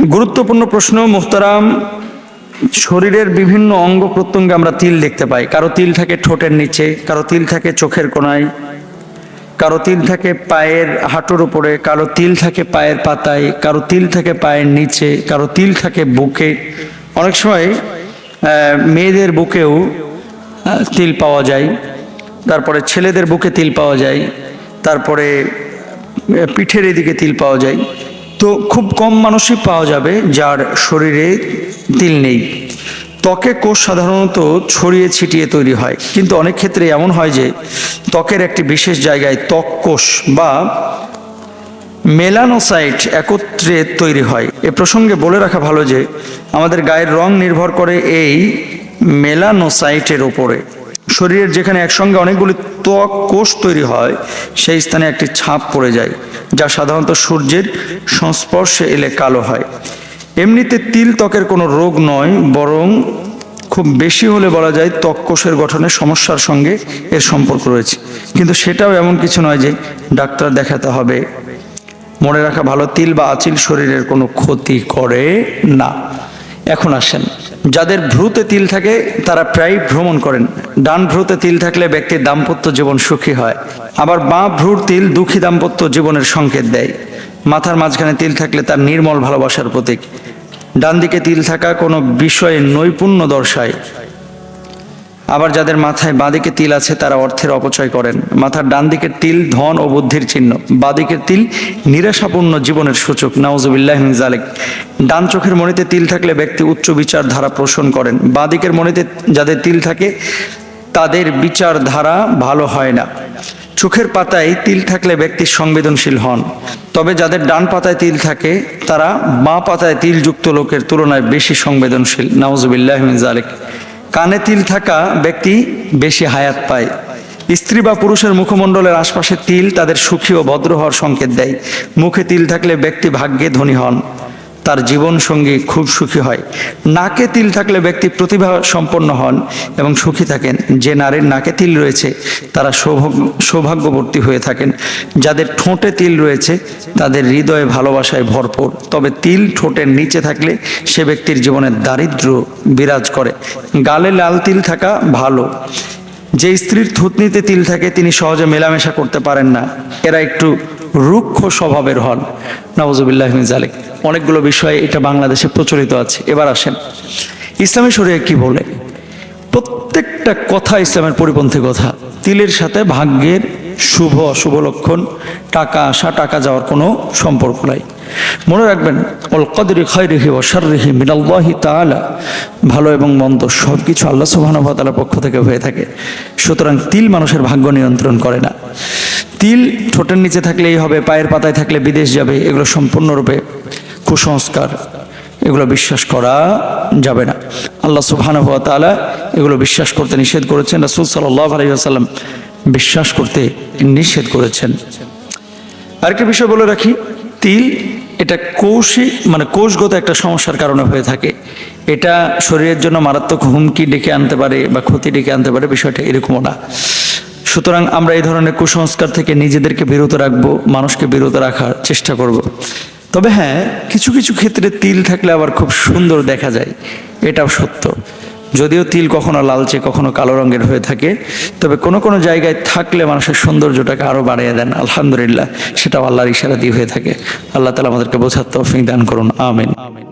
গুরুত্বপূর্ণ প্রশ্ন, মুহতারাম, শরীরের বিভিন্ন অঙ্গ প্রত্যঙ্গে আমরা তিল দেখতে পাই। কারও তিল থাকে ঠোঁটের নিচে, কারও তিল থাকে চোখের কোনায় কারও তিল থাকে পায়ের হাঁটুর উপরে, কারও তিল থাকে পায়ের পাতায়, কারও তিল থাকে পায়ের নিচে, কারও তিল থাকে বুকে। অনেক সময় মেয়েদের বুকেও তিল পাওয়া যায়, তারপরে ছেলেদের বুকে তিল পাওয়া যায়, তারপরে পিঠের এদিকে তিল পাওয়া যায়। তো খুব কম মানুষই পাওয়া যাবে যার শরীরে তিল নেই। ত্বকে কোষ সাধারণত ছড়িয়ে ছিটিয়ে তৈরি হয়। কিন্তু অনেক ক্ষেত্রে এমন হয় যে ত্বকের একটি বিশেষ জায়গায় ত্বক কোষ বা মেলানোসাইট একত্রে তৈরি হয়। এ প্রসঙ্গে বলে রাখা ভালো যে আমাদের গায়ের রং নির্ভর করে এই মেলানোসাইটের ওপরে শরীরের যেখানে একসঙ্গে অনেকগুলি ত্বক, কোষ তৈরি হয়, সেই স্থানে একটি ছাপ পড়ে যায়, যা সাধারণত সূর্যের সংস্পর্শে এলে কালো হয়। এমনিতে তিল ত্বকের কোনো রোগ নয়, বরং খুব বেশি হলে বলা যায় ত্বক কোষের গঠনের সমস্যার সঙ্গে এর সম্পর্ক রয়েছে। কিন্তু সেটাও এমন কিছু নয় যে ডাক্তার দেখাতে হবে। মনে রাখা ভালো, তিল বা আচিল শরীরের কোনো ক্ষতি করে না। এখন আসেন। যাদের ভ্রুতে তিল থাকে, তারা প্রায় ভ্রমণ করেন। ডান ভ্রুতে তিল থাকলে ব্যক্তির দাম্পত্য জীবন সুখী হয়। আবার বাঁ ভ্রুর তিল দুঃখী দাম্পত্য জীবনের সংকেত দেয়। মাথার মাঝখানে তিল থাকলে তার নির্মল ভালোবাসার প্রতীক। ডান দিকে তিল থাকা কোনো বিষয়ে নৈপুণ্য দর্শায়। আবার যাদের মাথায় বাঁদিকে তিল আছে, তারা অর্থের অপচয় করেন। মাথার ডান দিকের তিল ধন ও বুদ্ধির চিহ্ন। বাঁদিকের তিল নিরাশাপূর্ণ জীবনের সূচক। নাউজুবিল্লাহ জালিক ডান চোখের মণিতে তিল থাকলে ব্যক্তি উচ্চ বিচার ধারা পোষণ করেন। বাঁদিকের মণিতে যাদের তিল থাকে, তাদের বিচার ধারা ভালো হয় না। চোখের পাতায় তিল থাকলে ব্যক্তি সংবেদনশীল হন। তবে যাদের ডান পাতায় তিল থাকে, তারা বাঁ পাতায় তিলযুক্ত লোকের তুলনায় বেশি সংবেদনশীল। নাউজুবিল্লাহ জালিক কানে তিল থাকা ব্যক্তি বেশি হায়াত পায়। স্ত্রী বা পুরুষের মুখমণ্ডলের আশপাশে তিল তাদের সুখী ও ভদ্র হওয়ার সংকেত দেয়। মুখে তিল থাকলে ব্যক্তি ভাগ্যে ধনী হন। তার জীবন সঙ্গী খুব সুখী হয়। নাকে তিল থাকলে ব্যক্তি প্রতিভা সম্পন্ন হন এবং সুখী থাকেন। যে নারীর নাকে তিল রয়েছে, তারা সৌভাগ্য সৌভাগ্যবর্তী হয়ে থাকেন। যাদের ঠোঁটে তিল রয়েছে, তাদের হৃদয়ে ভালোবাসায় ভরপুর। তবে তিল ঠোঁটের নিচে থাকলে সে ব্যক্তির জীবনে দারিদ্র্য বিরাজ করে। গালে লাল তিল থাকা ভালো। যে স্ত্রীর থুতনিতে তিল থাকে, তিনি সহজে মেলামেশা করতে পারেন না। এরা একটু রুক্ষ স্বভাবের হন। নওয়াজুবিল্লাহ জালেক অনেকগুলো বিষয়ে এটা বাংলাদেশে প্রচলিত আছে। এবার আসেন। ইসলামী শরীরে কি বলে? প্রত্যেকটা কথা ইসলামের পরিপন্থী কথা। তিলের সাথে ভাগ্যের শুভ অশুভ লক্ষণ, টাকা আসা, টাকা যাওয়ার কোনো সম্পর্ক নাই। মনে রাখবেন অল কদরি ও শাররিহি মিনাল্লাহি তাআলা। ভালো এবং মন্দ সব কিছু আল্লাহ সুবহানাহু ওয়া পক্ষ থেকে হয়ে থাকে। সুতরাং তিল মানুষের ভাগ্য নিয়ন্ত্রণ করে না। তিল ঠোঁটের নিচে থাকলেই হবে, পায়ের পাতায় থাকলে বিদেশ যাবে, এগুলো সম্পূর্ণরূপে কুসংস্কার। এগুলো বিশ্বাস করা যাবে না। আল্লাহ সুবহানাহু ওয়া এগুলো বিশ্বাস করতে নিষেধ করেছেন, রাসূল সাল্লাল্লাহু আলাইহি বিশ্বাস করতে নিষেধ করেছেন। আরেকটা বিষয় বলে রাখি, তিল এটা কোষই মানে কোষগত একটা সমস্যার কারণে হয়ে থাকে। এটা শরীরের জন্য মারাত্মক হুমকি ডেকে আনতে পারে বা ক্ষতি ডেকে আনতে পারে, বিষয়টা এরকমও না। সুতরাং আমরা এই ধরনের কুসংস্কার থেকে নিজেদেরকে বিরত রাখব, মানুষকে বিরত রাখার চেষ্টা করব। তবে হ্যাঁ কিছু কিছু ক্ষেত্রে তিল থাকলে আবার খুব সুন্দর দেখা যায়, এটাও সত্য। যদিও তিল কখনো লালচে, কখনো কালো রঙের হয়ে থাকে, তবে কোনো কোনো জায়গায় থাকলে মানুষের সৌন্দর্যটাকে আরও বাড়িয়ে দেন। আলহামদুলিল্লাহ, সেটাও আল্লাহর ইশারা দিয়ে হয়ে থাকে। আল্লাহ তালা আমাদেরকে বোঝার তৌফিক দান করুন আমিন আমিন।